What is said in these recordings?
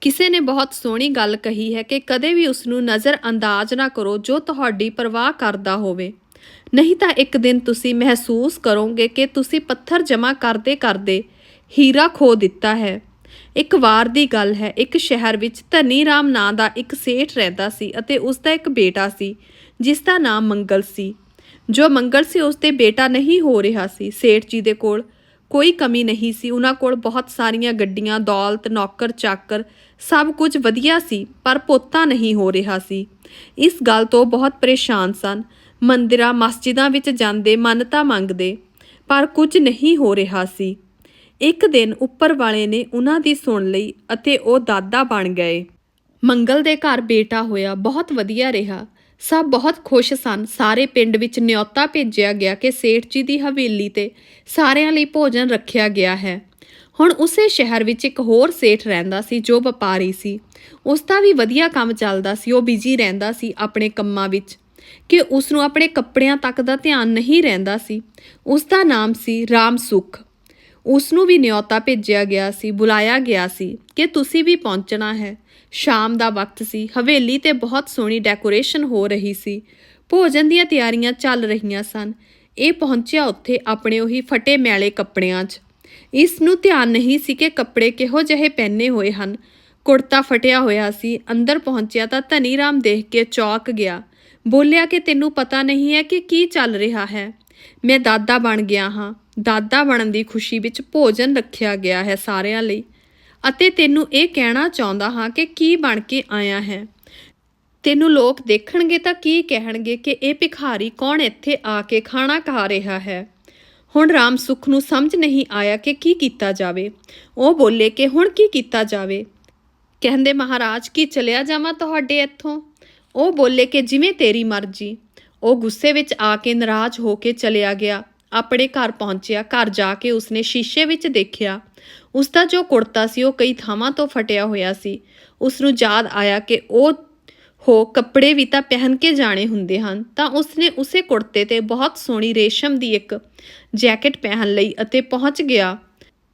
ਕਿਸੇ ਨੇ ਬਹੁਤ ਸੋਹਣੀ ਗੱਲ ਕਹੀ ਹੈ ਕਿ ਕਦੇ ਵੀ ਉਸ ਨੂੰ ਨਜ਼ਰ ਅੰਦਾਜ਼ ਨਾ ਕਰੋ ਜੋ ਤੁਹਾਡੀ ਪਰਵਾਹ ਕਰਦਾ ਹੋਵੇ। ਨਹੀਂ ਤਾਂ ਇੱਕ ਦਿਨ ਤੁਸੀਂ ਮਹਿਸੂਸ ਕਰੋਗੇ ਕਿ ਤੁਸੀਂ ਪੱਥਰ ਜਮ੍ਹਾਂ ਕਰਦੇ ਕਰਦੇ ਹੀਰਾ ਖੋ ਦਿੱਤਾ ਹੈ। ਇੱਕ ਵਾਰ ਦੀ ਗੱਲ ਹੈ, ਇੱਕ ਸ਼ਹਿਰ ਵਿੱਚ ਧਨੀ ਰਾਮ ਨਾਂ ਦਾ ਇੱਕ ਸੇਠ ਰਹਿੰਦਾ ਸੀ ਅਤੇ ਉਸ ਦਾ ਇੱਕ ਬੇਟਾ ਸੀ, ਜਿਸ ਦਾ ਨਾਮ ਮੰਗਲ ਸੀ। ਜੋ ਮੰਗਲ ਸੀ ਉਸ ਤੇ ਬੇਟਾ ਨਹੀਂ ਹੋ ਰਿਹਾ ਸੀ। ਸੇਠ ਜੀ ਦੇ ਕੋਲ ਕੋਈ ਕਮੀ ਨਹੀਂ ਸੀ। ਉਹਨਾਂ ਕੋਲ ਬਹੁਤ ਸਾਰੀਆਂ ਗੱਡੀਆਂ, ਦੌਲਤ ਨੌਕਰ ਚਾਕਰ ਸਭ ਕੁਝ ਵਧੀਆ ਸੀ, ਪਰ ਪੋਤਾ ਨਹੀਂ ਹੋ ਰਿਹਾ ਸੀ। ਇਸ ਗੱਲ ਤੋਂ ਬਹੁਤ ਪਰੇਸ਼ਾਨ ਸਨ। ਮੰਦਿਰਾਂ, ਮਸਜਿਦਾਂ ਵਿੱਚ ਜਾਂਦੇ ਮੰਨਤਾ ਮੰਗਦੇ, ਪਰ ਕੁਝ ਨਹੀਂ ਹੋ ਰਿਹਾ ਸੀ। ਇੱਕ ਦਿਨ ਉੱਪਰ ਵਾਲੇ ਨੇ ਉਹਨਾਂ ਦੀ ਸੁਣ ਲਈ ਅਤੇ ਉਹ ਦਾਦਾ ਬਣ ਗਏ। ਮੰਗਲ ਦੇ ਘਰ ਬੇਟਾ ਹੋਇਆ, ਬਹੁਤ ਵਧੀਆ ਰਿਹਾ। ਸਭ ਬਹੁਤ ਖੁਸ਼ ਸਨ। ਸਾਰੇ ਪਿੰਡ ਵਿੱਚ ਨਿਯੋਤਾ ਭੇਜਿਆ ਗਿਆ ਕਿ ਸੇਠ ਜੀ ਦੀ ਹਵੇਲੀ ਤੇ ਸਾਰਿਆਂ ਲਈ ਭੋਜਨ ਰੱਖਿਆ ਗਿਆ ਹੈ। ਹੁਣ ਉਸੇ ਸ਼ਹਿਰ ਵਿੱਚ ਇੱਕ ਹੋਰ ਸੇਠ ਰਹਿੰਦਾ ਸੀ ਜੋ ਵਪਾਰੀ ਸੀ। ਉਸ ਦਾ ਵੀ ਵਧੀਆ ਕੰਮ ਚੱਲਦਾ ਸੀ, ਉਹ ਬਿਜ਼ੀ ਰਹਿੰਦਾ ਸੀ ਆਪਣੇ ਕੰਮਾਂ ਵਿੱਚ। ਕਿ ਉਸ ਨੂੰ ਆਪਣੇ ਕੱਪੜਿਆਂ ਤੱਕ ਦਾ ਧਿਆਨ ਨਹੀਂ ਰਹਿੰਦਾ ਸੀ। ਉਸ ਦਾ ਨਾਮ ਸੀ ਰਾਮ ਸੁਖ। ਉਸ ਨੂੰ ਵੀ ਨਿਯੋਤਾ ਭੇਜਿਆ ਗਿਆ ਸੀ, ਬੁਲਾਇਆ ਗਿਆ ਸੀ ਕਿ ਤੁਸੀਂ ਵੀ ਪਹੁੰਚਣਾ ਹੈ। ਸ਼ਾਮ ਦਾ ਵਕਤ ਸੀ, ਹਵੇਲੀ ਤੇ ਬਹੁਤ ਸੋਹਣੀ ਡੈਕੋਰੇਸ਼ਨ ਹੋ ਰਹੀ ਸੀ। ਭੋਜਨ ਦੀਆਂ ਤਿਆਰੀਆਂ ਚੱਲ ਰਹੀਆਂ ਸਨ। ਇਹ ਪਹੁੰਚਿਆ ਉੱਥੇ ਆਪਣੇ ਉਹੀ ਫਟੇ ਮੈਲੇ ਕੱਪੜਿਆਂ 'ਚ। ਇਸ ਨੂੰ ਧਿਆਨ ਨਹੀਂ ਸੀ ਕਿ ਕੱਪੜੇ ਕਿਹੋ ਜਿਹੇ ਪਹਿਨੇ ਹੋਏ ਹਨ। ਕੁੜਤਾ ਫਟਿਆ ਹੋਇਆ ਸੀ, ਅੰਦਰ ਪਹੁੰਚਿਆ ਤਾਂ ਧਨੀ ਰਾਮ ਦੇਖ ਕੇ ਚੌਕ ਗਿਆ। ਬੋਲਿਆ ਕਿ ਤੈਨੂੰ ਪਤਾ ਨਹੀਂ ਹੈ ਕਿ ਕੀ ਚੱਲ ਰਿਹਾ ਹੈ। ਮੈਂ ਦਾਦਾ ਬਣ ਗਿਆ ਹਾਂ। ਦਾਦਾ ਬਣਨ ਦੀ ਖੁਸ਼ੀ ਵਿੱਚ ਭੋਜਨ ਰੱਖਿਆ ਗਿਆ ਹੈ ਸਾਰਿਆਂ ਲਈ। ਅਤੇ ਤੈਨੂੰ ਇਹ ਕਹਿਣਾ ਚਾਹੁੰਦਾ ਹਾਂ ਕਿ ਕੀ ਬਣ ਕੇ ਆਇਆ ਹੈ। ਤੈਨੂੰ ਲੋਕ ਦੇਖਣਗੇ ਤਾਂ ਕੀ ਕਹਿਣਗੇ ਕਿ ਇਹ ਭਿਖਾਰੀ ਕੌਣ ਇੱਥੇ ਆ ਕੇ ਖਾਣਾ ਖਾ ਰਿਹਾ ਹੈ? ਹੁਣ ਰਾਮ ਸੁਖ ਨੂੰ ਸਮਝ ਨਹੀਂ ਆਇਆ ਕਿ ਕੀ ਕੀਤਾ ਜਾਵੇ। ਉਹ ਬੋਲੇ ਕਿ ਹੁਣ ਕੀ ਕੀਤਾ ਜਾਵੇ? ਕਹਿੰਦੇ, ਮਹਾਰਾਜ, ਕੀ ਚਲਿਆ ਜਾਵਾਂ ਤੁਹਾਡੇ ਇੱਥੋਂ? ਉਹ ਬੋਲੇ ਕਿ, ਜਿਵੇਂ ਤੇਰੀ ਮਰਜ਼ੀ। ਉਹ ਗੁੱਸੇ ਵਿੱਚ ਆ ਕੇ ਨਾਰਾਜ਼ ਹੋ ਕੇ ਚਲਿਆ ਗਿਆ। ਆਪਣੇ ਘਰ ਪਹੁੰਚਿਆ। ਘਰ ਜਾ ਕੇ ਉਸਨੇ ਸ਼ੀਸ਼ੇ ਵਿੱਚ ਦੇਖਿਆ। ਉਸ ਦਾ ਜੋ ਕੁੜਤਾ ਸੀ, ਉਹ ਕਈ ਥਾਵਾਂ ਤੋਂ ਫਟਿਆ ਹੋਇਆ ਸੀ। ਉਸ ਨੂੰ ਯਾਦ ਆਇਆ ਕਿ ਉਹ ਹੋ ਕੱਪੜੇ ਵੀ ਤਾਂ ਪਹਿਨ ਕੇ ਜਾਣੇ ਹੁੰਦੇ ਹਨ, ਤਾਂ ਉਸਨੇ ਉਸੇ ਕੁੜਤੇ ਤੇ ਬਹੁਤ ਸੋਹਣੀ ਰੇਸ਼ਮ ਦੀ ਇੱਕ ਜੈਕਟ ਪਹਿਨ ਲਈ ਅਤੇ ਪਹੁੰਚ ਗਿਆ।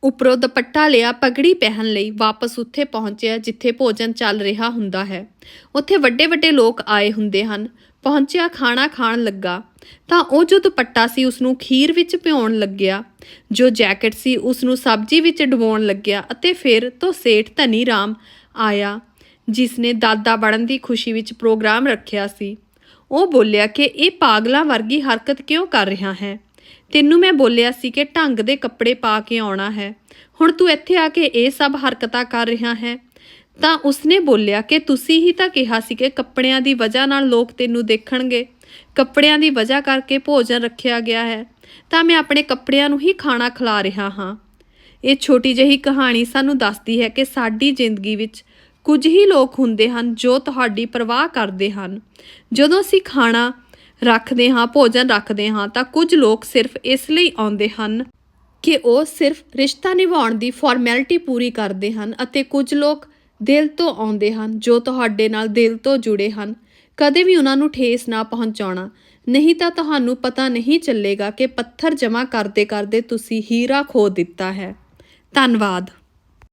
ਉੱਪਰੋਂ ਦੁਪੱਟਾ ਲਿਆ ਪਗੜੀ ਪਹਿਨ ਲਈ, ਵਾਪਸ ਉੱਥੇ ਪਹੁੰਚਿਆ ਜਿੱਥੇ ਭੋਜਨ ਚੱਲ ਰਿਹਾ ਹੁੰਦਾ ਹੈ। ਉੱਥੇ ਵੱਡੇ ਵੱਡੇ ਲੋਕ ਆਏ ਹੁੰਦੇ ਹਨ। ਪਹੁੰਚਿਆ ਖਾਣਾ ਖਾਣ ਲੱਗਾ, ਤਾਂ ਉਹ ਜੋ ਦੁਪੱਟਾ ਸੀ ਉਸ ਨੂੰ ਖੀਰ ਵਿੱਚ ਭਿਉਣ ਲੱਗਿਆ, ਜੋ ਜੈਕਟ ਸੀ ਉਸ ਨੂੰ ਸਬਜ਼ੀ ਵਿੱਚ ਡੁਬੋਣ ਲੱਗਿਆ ਅਤੇ ਫਿਰ ਤੋਂ ਸੇਠ ਧਨੀ ਰਾਮ ਆਇਆ। ਜਿਸ ਨੇ ਦਾਦਾ ਬਣਨ ਦੀ ਖੁਸ਼ੀ ਵਿੱਚ ਪ੍ਰੋਗਰਾਮ ਰੱਖਿਆ ਸੀ। ਉਹ ਬੋਲਿਆ ਕਿ ਇਹ ਪਾਗਲਾਂ ਵਰਗੀ ਹਰਕਤ ਕਿਉਂ ਕਰ ਰਿਹਾ ਹੈ? ਤੈਨੂੰ ਮੈਂ ਬੋਲਿਆ ਸੀ ਕਿ ਢੰਗ ਦੇ ਕੱਪੜੇ ਪਾ ਕੇ ਆਉਣਾ ਹੈ। ਹੁਣ ਤੂੰ ਇੱਥੇ ਆ ਕੇ ਇਹ ਸਭ ਹਰਕਤਾਂ ਕਰ ਰਿਹਾ ਹੈ। ਤਾਂ ਉਸਨੇ ਬੋਲਿਆ ਕਿ ਤੁਸੀਂ ਹੀ ਤਾਂ ਕਿਹਾ ਸੀ ਕਿ ਕੱਪੜਿਆਂ ਦੀ ਵਜ੍ਹਾ ਨਾਲ ਲੋਕ ਤੈਨੂੰ ਦੇਖਣਗੇ। ਕੱਪੜਿਆਂ ਦੀ ਵਜ੍ਹਾ ਕਰਕੇ ਭੋਜਨ ਰੱਖਿਆ ਗਿਆ ਹੈ। ਤਾਂ ਮੈਂ ਆਪਣੇ ਕੱਪੜਿਆਂ ਨੂੰ ਹੀ ਖਾਣਾ ਖਿਲਾ ਰਿਹਾ ਹਾਂ। ਇਹ ਛੋਟੀ ਜਿਹੀ ਕਹਾਣੀ ਸਾਨੂੰ ਦੱਸਦੀ ਹੈ ਕਿ ਸਾਡੀ ਜ਼ਿੰਦਗੀ ਵਿੱਚ ਕੁਝ ਹੀ ਲੋਕ ਹੁੰਦੇ ਹਨ ਜੋ ਤੁਹਾਡੀ ਪਰਵਾਹ ਕਰਦੇ ਹਨ। ਜਦੋਂ ਅਸੀਂ ਖਾਣਾ ਰੱਖਦੇ ਹਾਂ, ਭੋਜਨ ਰੱਖਦੇ ਹਾਂ, ਤਾਂ ਕੁਝ ਲੋਕ ਸਿਰਫ ਇਸ ਲਈ ਆਉਂਦੇ ਹਨ ਕਿ ਉਹ ਸਿਰਫ ਰਿਸ਼ਤਾ ਨਿਭਾਉਣ ਦੀ ਫਾਰਮੈਲਿਟੀ ਪੂਰੀ ਕਰਦੇ ਹਨ ਅਤੇ ਕੁਝ ਲੋਕ ਦਿਲ ਤੋਂ ਆਉਂਦੇ ਹਨ ਜੋ ਤੁਹਾਡੇ ਨਾਲ ਦਿਲ ਤੋਂ ਜੁੜੇ ਹਨ। ਕਦੇ ਵੀ ਉਹਨਾਂ ਨੂੰ ਠੇਸ ਨਾ ਪਹੁੰਚਾਉਣਾ। ਨਹੀਂ ਤਾਂ ਤੁਹਾਨੂੰ ਪਤਾ ਨਹੀਂ ਚੱਲੇਗਾ ਕਿ ਪੱਥਰ ਜਮ੍ਹਾਂ ਕਰਦੇ ਕਰਦੇ ਤੁਸੀਂ ਹੀਰਾ ਖੋ ਦਿੱਤਾ ਹੈ। ਧੰਨਵਾਦ।